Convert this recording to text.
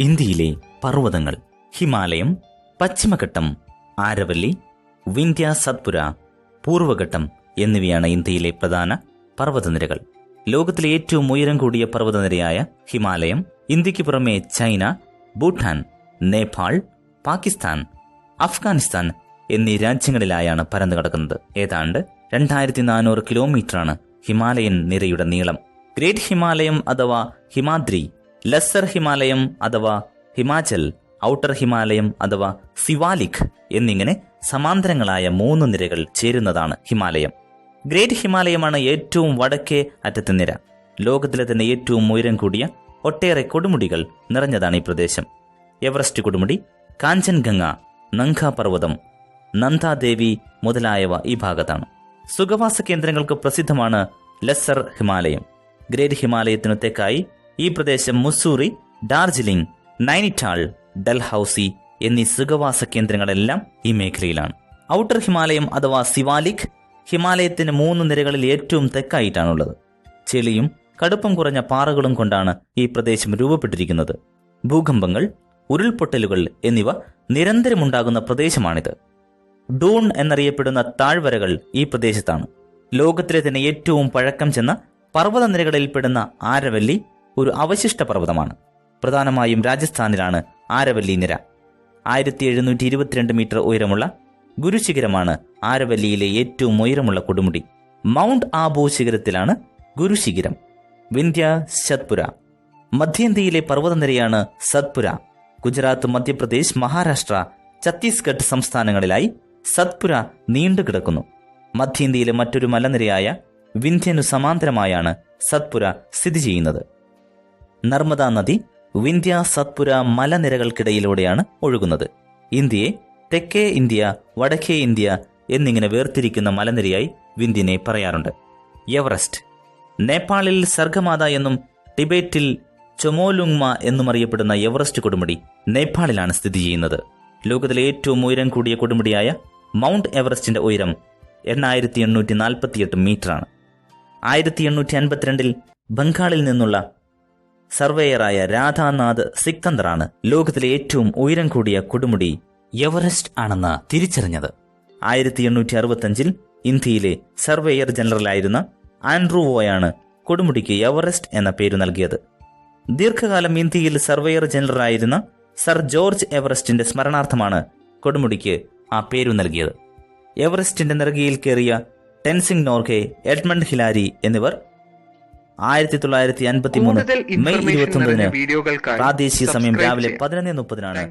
ഇന്ത്യയിലെ പർവതങ്ങൾ ഹിമാലയം പശ്ചിമഘട്ടം ആരവല്ലി വിന്ധ്യ സത്പുര പൂർവഘട്ടം എന്നിവയാണ് ഇന്ത്യയിലെ പ്രധാന പർവതനിരകൾ. ലോകത്തിലെ ഏറ്റവും ഉയരം കൂടിയ പർവതനിരയായ ഹിമാലയം ഇന്ത്യയ്ക്ക് പുറമെ ചൈന ഭൂട്ടാൻ നേപ്പാൾ പാകിസ്ഥാൻ അഫ്ഗാനിസ്ഥാൻ എന്നീ രാജ്യങ്ങളിലായാണ് പരന്നു കിടക്കുന്നത്. ഏതാണ്ട് രണ്ടായിരത്തി നാനൂറ് കിലോമീറ്ററാണ് ഹിമാലയൻ നിരയുടെ നീളം. ഗ്രേറ്റ് ഹിമാലയം അഥവാ ഹിമാദ്രി ലെസ്സർ ഹിമാലയം അഥവാ ഹിമാചൽ ഔട്ടർ ഹിമാലയം അഥവാ സിവാലിക് എന്നിങ്ങനെ സമാന്തരങ്ങളായ മൂന്ന് നിരകൾ ചേരുന്നതാണ് ഹിമാലയം. ഗ്രേറ്റ് ഹിമാലയമാണ് ഏറ്റവും വടക്കേ അറ്റത്തെ നിര. ലോകത്തിലെ തന്നെ ഏറ്റവും ഉയരം കൂടിയ ഒട്ടേറെ കൊടുമുടികൾ നിറഞ്ഞതാണ് ഈ പ്രദേശം. എവറസ്റ്റ് കൊടുമുടി കാഞ്ചൻഗംഗ നങ്ക പർവതം നന്ദാദേവി മുതലായവ ഈ ഭാഗത്താണ്. സുഖവാസ കേന്ദ്രങ്ങൾക്ക് പ്രസിദ്ധമാണ് ലെസ്സർ ഹിമാലയം. ഗ്രേറ്റ് ഹിമാലയത്തിനു തെക്കായി ഈ പ്രദേശം മുസൂറി ഡാർജിലിംഗ് നൈനിറ്റാൾ ഡൽഹൌസി എന്നീ സുഖവാസ കേന്ദ്രങ്ങളെല്ലാം ഈ മേഖലയിലാണ്. ഔട്ടർ ഹിമാലയം അഥവാ സിവാലിക് ഹിമാലയത്തിന്റെ മൂന്ന് നിരകളിൽ ഏറ്റവും തെക്കായിട്ടാണുള്ളത്. ചെളിയും കടുപ്പം കുറഞ്ഞ പാറകളും കൊണ്ടാണ് ഈ പ്രദേശം രൂപപ്പെട്ടിരിക്കുന്നത്. ഭൂകമ്പങ്ങൾ ഉരുൾപൊട്ടലുകൾ എന്നിവ നിരന്തരമുണ്ടാകുന്ന പ്രദേശമാണിത്. ഡൂൺ എന്നറിയപ്പെടുന്ന താഴ്വരകൾ ഈ പ്രദേശത്താണ്. ലോകത്തിലെ തന്നെ ഏറ്റവും പഴക്കം ചെന്ന പർവത നിരകളിൽപ്പെടുന്ന ആരവല്ലി ഒരു അവശിഷ്ട പർവതമാണ്. പ്രധാനമായും രാജസ്ഥാനിലാണ് ആരവല്ലി നിര. ആയിരത്തി എഴുന്നൂറ്റി ഇരുപത്തിരണ്ട് മീറ്റർ ഉയരമുള്ള ഗുരുശിഖരമാണ് ആരവല്ലിയിലെ ഏറ്റവും ഉയരമുള്ള കൊടുമുടി. മൗണ്ട് ആബു ശിഖരത്തിലാണ് ഗുരുശിഖിരം. വിന്ധ്യ സത്പുര. മധ്യേന്ത്യയിലെ പർവതനിരയാണ് സത്പുര. ഗുജറാത്ത് മധ്യപ്രദേശ് മഹാരാഷ്ട്ര ഛത്തീസ്ഗഡ് സംസ്ഥാനങ്ങളിലായി സത്പുര നീണ്ടുകിടക്കുന്നു മധ്യേന്ത്യയിലെ മറ്റൊരു മലനിരയായ വിന്ധ്യനു സമാന്തരമായാണ് സത്പുര സ്ഥിതി ചെയ്യുന്നത്. നർമ്മദ നദി വിന്ധ്യ സത്പുര മലനിരകൾക്കിടയിലൂടെയാണ് ഒഴുകുന്നത്. ഇന്ത്യയെ തെക്കേ ഇന്ത്യ വടക്കേ ഇന്ത്യ എന്നിങ്ങനെ വേർതിരിക്കുന്ന മലനിരയായി വിന്ധ്യനെ പറയാറുണ്ട്. എവറസ്റ്റ്. നേപ്പാളിൽ സർഗമാത എന്നും ടിബറ്റിൽ ചൊമോലുങ്മ എന്നും അറിയപ്പെടുന്ന എവറസ്റ്റ് കൊടുമുടി നേപ്പാളിലാണ് സ്ഥിതി ചെയ്യുന്നത്. ലോകത്തിലെ ഏറ്റവും ഉയരം കൂടിയ കൊടുമുടിയായ മൗണ്ട് എവറസ്റ്റിന്റെ ഉയരം എണ്ണായിരത്തി എണ്ണൂറ്റി നാൽപ്പത്തിയെട്ട് മീറ്ററാണ്. ആയിരത്തി എണ്ണൂറ്റി അൻപത്തിരണ്ടിൽ ബംഗാളിൽ നിന്നുള്ള സർവേയറായ രാധാനാഥ് സിക്തന്ദറാണ് ലോകത്തിലെ ഏറ്റവും ഉയരം കൂടിയ കൊടുമുടി എവറസ്റ്റ് ആണെന്ന് തിരിച്ചറിഞ്ഞത്. ആയിരത്തി എണ്ണൂറ്റി അറുപത്തഞ്ചിൽ ഇന്ത്യയിലെ സർവേയർ ജനറലായിരുന്ന ആൻഡ്രൂവോയാണ് കൊടുമുടിക്ക് എവറസ്റ്റ് എന്ന പേര് നൽകിയത്. ദീർഘകാലം ഇന്ത്യയിൽ സർവേയർ ജനറലായിരുന്ന സർ ജോർജ് എവറസ്റ്റിന്റെ സ്മരണാർത്ഥമാണ് കൊടുമുടിക്ക് ആ പേരു നൽകിയത്. എവറസ്റ്റിന്റെ നെറുകയിൽ കയറിയ ടെൻസിംഗ് നോർഗെ എഡ്മണ്ട് ഹിലാരി എന്നിവർ ആയിരത്തി തൊള്ളായിരത്തി അൻപത്തി മൂന്ന് മെയ് ഇരുപത്തി ഒമ്പതിന് പ്രാദേശിക സമയം രാവിലെ. പതിനൊന്ന് മുപ്പതിനാണ്